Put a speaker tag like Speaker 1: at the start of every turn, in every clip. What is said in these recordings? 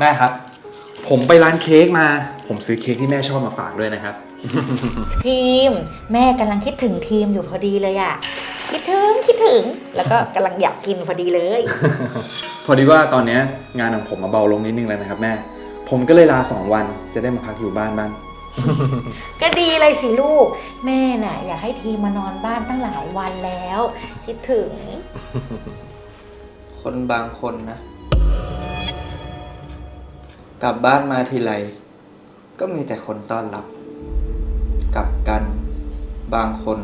Speaker 1: แม่ครับ ผมไปร้านเค้กมา ผมซื้อเค้กที่แม่ชอบมาฝากด้วยนะครับ
Speaker 2: ทีม แม่กำลังคิดถึงทีมอยู่พอดีเลยอะคิดถึงคิดถึง แล้วก็กำลังอยากกินพอดีเลย
Speaker 1: พอดีว่าตอนเนี้ยงานของผมมาเบาลงนิดนึงแล้วนะครับ แม่ ผมก็เลยลาสองวันจะได้มาพักอยู่บ้านบ้าง
Speaker 2: ก็ดีเลยสิลูก แม่น่ะ อยากให้ทีมมานอนบ้านตั้งหลายวันแล้ว คิดถึง
Speaker 3: คนบางคนนะ กลับบ้านมาทีไรก็มีแต่คนต้อนรับ กลับกันบางคน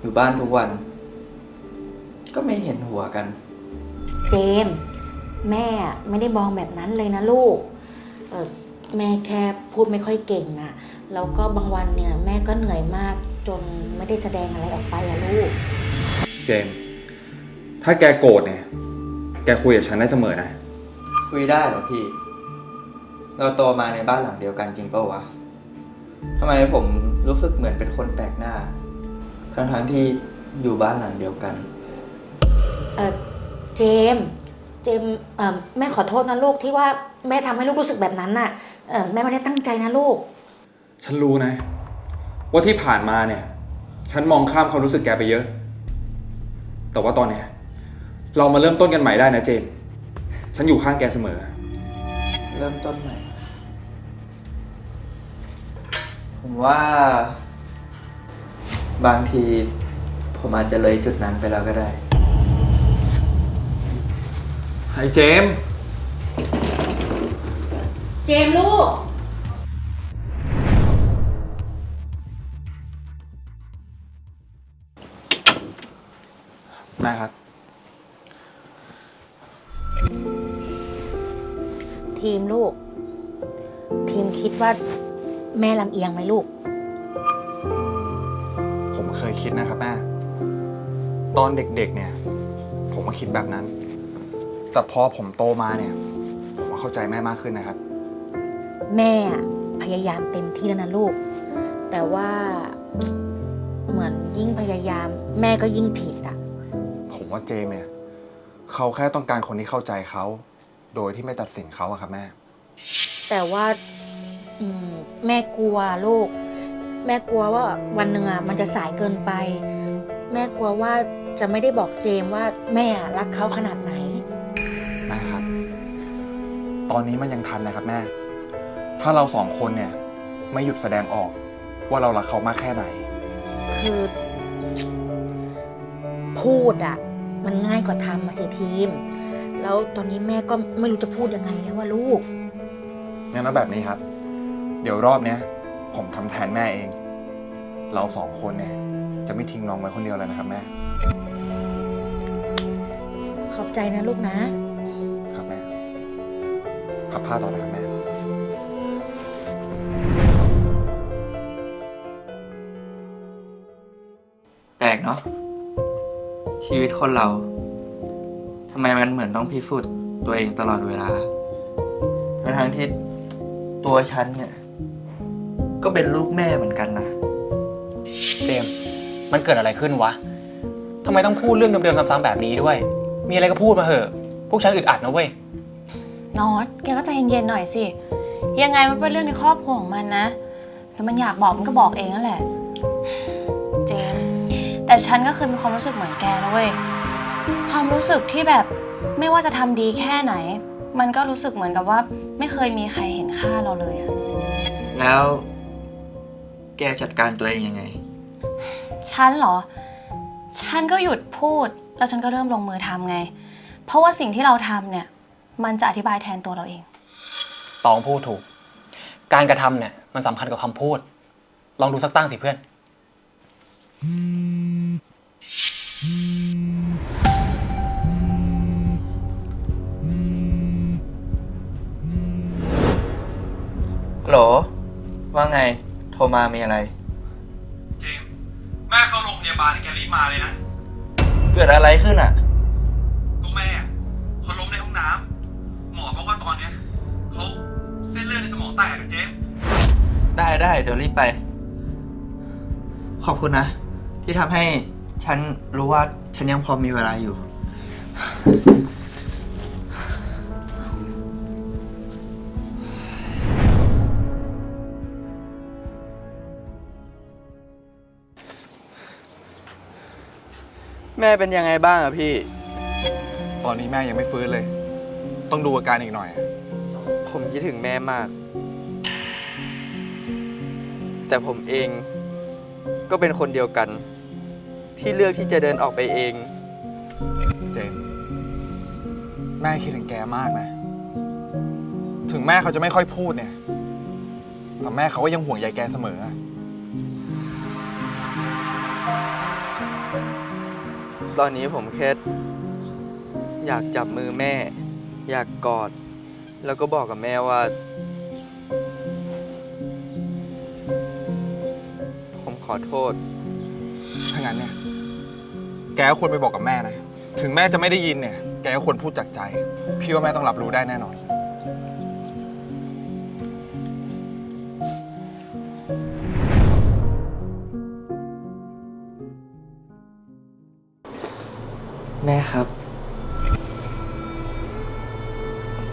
Speaker 3: อยู่บ้านทุกวัน ก็ไม่เห็นหัวกัน
Speaker 2: เจมส์แม่ไม่ได้มองแบบนั้นเลยนะลูกเออแม่แค่พูดไม่ค่อยเก่งอะแล้วก็บางวันเนี่ยแม่ก็เหนื่อยมากจนไม่ได้แสดงอะไรออกไปอะลูก
Speaker 1: เจมส์ถ้าแกโกรธเนี่ย แกคุยกับฉันได้เสมอนะ
Speaker 3: คุยได้เหรอพี่ เราโตมาในบ้านหลังเดียวกันจริงเปล่าวะทำไมผมรู้สึกเหมือนเป็นคนแปลกหน้า ทั้งๆที่อยู่บ้านหลังเดียวกัน
Speaker 2: เออเจมส์เจมส์เออแม่ขอโทษนะลูกที่ว่าแม่ทำให้ลูกรู้สึกแบบนั้นน่ะเออแม่ไม่ได้ตั้งใจนะลูก
Speaker 1: ฉันรู้นะ ว่าที่ผ่านมาเนี่ย ฉันมองข้ามความรู้สึกแกไปเยอะ แต่ว่าตอนเนี้ยเรามาเริ่มต้นกันใหม่ได้นะเจมส์ฉันอยู่ข้างแกเสมอ
Speaker 3: เริ่มต้นใหม่ ผมว่า บางที ผมอาจจะเลยจุดนั้นไปแล้วก็ได้
Speaker 1: ไอ้เจมส์
Speaker 2: เจมส์ลูก
Speaker 1: แม่ครับ
Speaker 2: ทีมลูก ทีมคิดว่า แม่ลำเอียงไหมลูก
Speaker 1: ผมเคยคิดนะครับแม่ ตอนเด็กๆเนี่ย ผมก็คิดแบบนั้น แต่พอผมโตมาเนี่ย ผมก็เข้าใจแม่มากขึ้นนะครับ
Speaker 2: แม่อะพยายามเต็มที่แล้วนะลูก แต่ว่าเหมือนยิ่งพยายาม แม่ก็ยิ่งผิดอะ
Speaker 1: ผมว่าเจมส์เนี่ยเขาแค่ต้องการคนที่เข้าใจเขา โดยที่ไม่ตัดสินเขาอะครับแม่
Speaker 2: แต่ว่า อืมแม่กลัวลูก แม่กลัวว่าวันหนึ่งอะมันจะสายเกินไป แม่กลัวว่าจะไม่ได้บอกเจมส์ว่าแม่อะรักเขาขนาดไหน
Speaker 1: แม่ครับ ตอนนี้มันยังทันนะครับแม่ ถ้าเราสองคนเนี่ย ไม่หยุดแสดงออกว่าเรารักเขามากแค่ไหน
Speaker 2: คือ พูดอะ มันง่ายกว่าทำมาสิทีม แล้วตอนนี้แม่ก็ไม่รู้จะพูดยังไงแล้วว่าลูก
Speaker 1: งั้นเอาแบบนี้ครับ เดี๋ยวรอบเนี้ยผมทำแทนแม่เอง เราสองคนเนี่ย จะไม่ทิ้งน้องไว้คนเดียวแล้วนะครับแม่
Speaker 2: ขอบใจนะลูกนะ
Speaker 1: ครับแม่พับผ้าต่อนะครับแม่
Speaker 3: แปลกเนาะชีวิตคนเราทำไมมันเหมือนต้องพิสูจน์ตัวเองตลอดเวลาทั้งๆที่ตัวฉันเนี่ย ก็เป็นลูกแม่เหมือนกันนะ
Speaker 4: เจมส์มันเกิดอะไรขึ้นวะทำไมต้องพูดเรื่องเดิมๆซ้ำๆแบบนี้ด้วย มีอะไรก็พูดมาเถอะ พวกฉันอึดอัดนะเว้ย
Speaker 5: นอตแกก็ใจเย็นๆหน่อยสิ ยังไงมันเป็นเรื่องในครอบครัวของมันนะหรือมันอยากบอกมันก็บอกเองนั่นแหละ เจมส์แต่ฉันก็เคยมีความรู้สึกเหมือนแกนะเว้ย ความรู้สึกที่แบบไม่ว่าจะทำดีแค่ไหน มันก็รู้สึกเหมือนกับว่า ไม่เคยมีใครเห็นค่าเราเลยอะ
Speaker 3: แล้ว แกจัดการตัวเองยังไง
Speaker 5: ฉันเหรอ ฉันก็หยุดพูด แล้วฉันก็เริ่มลงมือทำไง เพราะว่าสิ่งที่เราทำเนี่ย มันจะอธิบายแทนตัวเราเอง
Speaker 4: ตองพูดถูก การกระทำเนี่ยมันสำคัญกว่าคำพูด ลองดูสักตั้งสิเพื่อน
Speaker 3: โหล ว่าไงโท รมามีอะไร
Speaker 1: เจมส์แม่เข้าโรงพยาบาลแกรีบมาเลยนะ
Speaker 3: เกิดอะไรขึ้นอะ
Speaker 1: ก็แม่เขาล้มในห้องน้ำหมอบอกว่าตอนเนี้ยเขาเส้นเลือดในสมองแตกอะเจมส์
Speaker 3: ได้ได้เดี๋ยวรีบไป ขอบคุณนะ ที่ทำให้ฉันรู้ว่าฉันยังพอมีเวลาอยู่ แม่เป็นยังไงบ้างอะพี่
Speaker 1: ตอนนี้แม่ยังไม่ฟื้นเลย ต้องดูอาการอีกหน่อย
Speaker 3: ผมคิดถึงแม่มาก แต่ผมเองก็เป็นคนเดียวกัน ที่เลือกที่จะเดินออกไปเอง
Speaker 1: เจมส์แม่คิดถึงแกมากนะ ถึงแม่เขาจะไม่ค่อยพูดเนี่ย แต่แม่เขาก็ยังห่วงใยแกเสมอ
Speaker 3: ตอนนี้ผมแค่อยากจับมือแม่ อยากกอด แล้วก็บอกกับแม่ว่า ผมขอโทษ
Speaker 1: ถ้างั้นเนี่ย แกก็ควรไปบอกกับแม่นะ ถึงแม่จะไม่ได้ยินเนี่ย แกก็ควรพูดจากใจ พี่ว่าแม่ต้องรับรู้ได้แน่นอน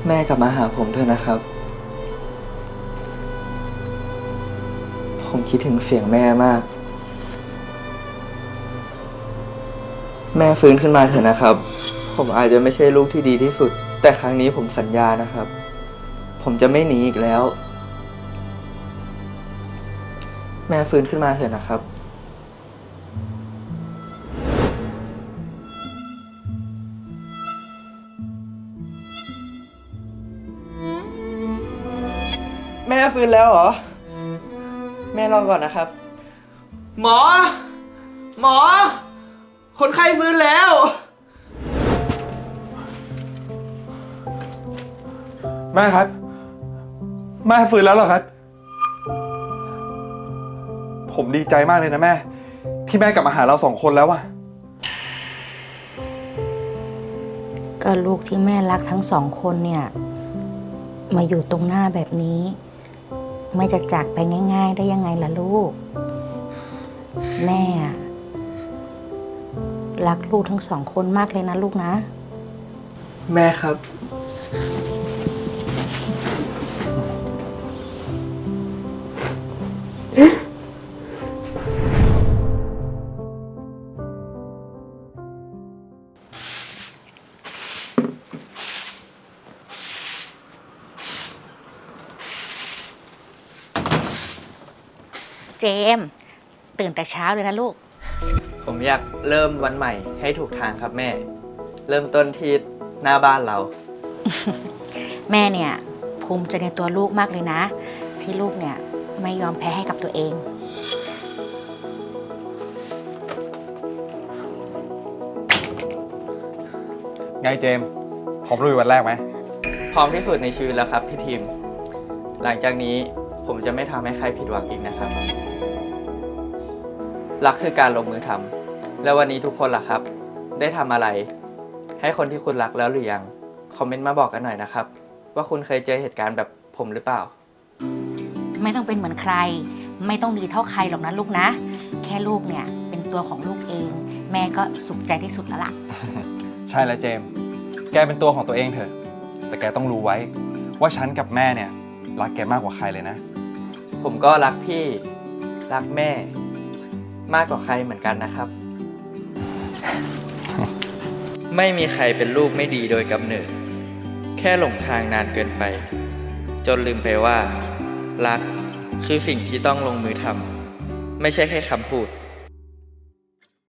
Speaker 3: แม่กลับมาหาผมเถอะนะครับ ผมคิดถึงเสียงแม่มาก แม่ฟื้นขึ้นมาเถอะนะครับ ผมอาจจะไม่ใช่ลูกที่ดีที่สุด แต่ครั้งนี้ผมสัญญานะครับ ผมจะไม่หนีอีกแล้ว แม่ฟื้นขึ้นมาเถอะนะครับ แม่ฟื้นแล้วเหรอ แม่รอก่อนนะครับ หมอ หมอ คนไข้ฟื้นแล้ว
Speaker 1: แม่ครับ แม่ฟื้นแล้วเหรอครับ ผมดีใจมากเลยนะแม่ ที่แม่กลับมาหาเราสองคนแล้วอะ
Speaker 2: ก็ลูกที่แม่รักทั้งสองคนเนี่ย มาอยู่ตรงหน้าแบบนี้ ไม่จะจากไปง่าย ๆ ได้ยังไงล่ะลูก แม่ รักลูกทั้งสองคนมากเลยนะลูกนะ
Speaker 3: แม่ครับ
Speaker 2: เจมส์ตื่นแต่เช้าเลยนะลูก
Speaker 3: ผมอยากเริ่มวันใหม่ให้ถูกทางครับแม่ เริ่มต้นที่หน้าบ้านเรา
Speaker 2: แม่เนี่ย ภูมิใจในตัวลูกมากเลยนะ ที่ลูกเนี่ย ไม่ยอมแพ้ให้กับตัวเอง
Speaker 1: ไงเจมส์พร้อมลุยวันแรกไหม
Speaker 3: พร้อมที่สุดในชีวิตแล้วครับพี่ทีม หลังจากนี้ ผมจะไม่ทำให้ใครผิดหวังอีกนะครับ รักคือการลงมือทำแล้ววันนี้ทุกคนล่ะครับ ได้ทำอะไร ให้คนที่คุณรักแล้วหรือยัง คอมเมนต์มาบอกกันหน่อยนะครับ ว่าคุณเคยเจอเหตุการณ์แบบผมหรือเปล่า
Speaker 2: ไม่ต้องเป็นเหมือนใคร ไม่ต้องดีเท่าใครหรอกนะลูกนะ แค่ลูกเนี่ยเป็นตัวของลูกเอง แม่ก็สุขใจที่สุดแล้วล่ะ
Speaker 1: ใช่แล้วเจมส์แกเป็นตัวของตัวเองเถอะ แต่แกต้องรู้ไว้ ว่าฉันกับแม่เนี่ย รักแกมากกว่าใครเลยนะ
Speaker 3: ผมก็รักพี่ รักแม่ มากกว่าใครเหมือนกันนะครับ ไม่มีใครเป็นลูกไม่ดีโดยกำเนิด แค่หลงทางนานเกินไป จนลืมไปว่า รักคือสิ่งที่ต้องลงมือทำไม่ใช่แค่คำพูด